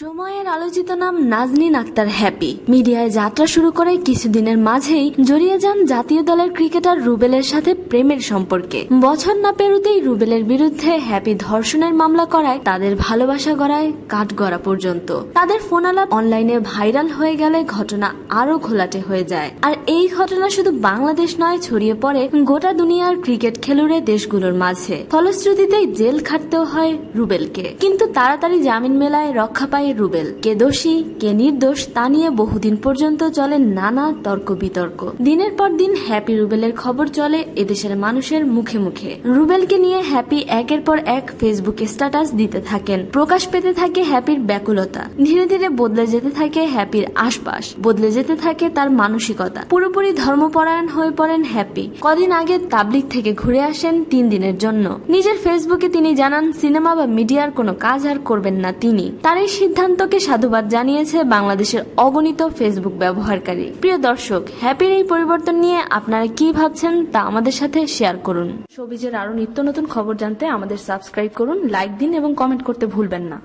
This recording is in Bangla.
সময়ের আলোচিত নাম নাজনীন আক্তার হ্যাপি। মিডিয়ায় যাত্রা শুরু করে কিছুদিনের মাঝেই জড়িয়ে যান জাতীয় দলের ক্রিকেটার রুবেলের সাথে প্রেমের সম্পর্কে। বছর না পেরুতেই রুবেলের বিরুদ্ধে হ্যাপি ধর্ষণের মামলা করায় তাদের ভালোবাসা গড়ায় কাঠগড়া পর্যন্ত। তাদের ফোনালাপ অনলাইনে ভাইরাল হয়ে গেলে ঘটনা আরও ঘোলাটে হয়ে যায়। আর এই ঘটনা শুধু বাংলাদেশ নয়, ছড়িয়ে পড়ে গোটা দুনিয়ার ক্রিকেট খেলুড়ে দেশগুলোর মাঝে। ফলশ্রুতিতে জেল খাটতেও হয় রুবেলকে। কিন্তু তাড়াতাড়ি জামিন মেলায় রক্ষা পায় রুবেল। কে দোষী, কে নির্দোষ, তা নিয়ে বহুদিন পর্যন্ত চলে নানা তর্ক বিতর্ক দিনের পর দিন হ্যাপি রুবেলের খবর চলে এদেশের মানুষের মুখে মুখে। রুবেলকে নিয়ে হ্যাপি একের পর এক ফেসবুকে স্ট্যাটাস দিতে থাকেন। প্রকাশ পেতে থাকে হ্যাপির ব্যাকুলতা। ধীরে ধীরে বদলে যেতে থাকে হ্যাপির আশপাশ। বদলে যেতে থাকে তার মানসিকতা। পুরোপুরি ধর্মপরায়ণ হয়ে পড়েন হ্যাপি। কদিন আগে তাবলিক থেকে ঘুরে আসেন তিন দিনের জন্য। নিজের ফেসবুকে তিনি জানান, সিনেমা বা মিডিয়ার কোনো কাজ আর করবেন না তিনি। তার এই সিদ্ধান্তকে সাধুবাদ জানিয়েছে বাংলাদেশের অগণিত ফেসবুক ব্যবহারকারী। প্রিয় দর্শক, হ্যাপির এই পরিবর্তন নিয়ে আপনারা কি ভাবছেন তা আমাদের সাথে শেয়ার করুন। সবিজের আরও নিত্য নতুন খবর জানতে আমাদের সাবস্ক্রাইব করুন, লাইক দিন এবং কমেন্ট করতে ভুলবেন না।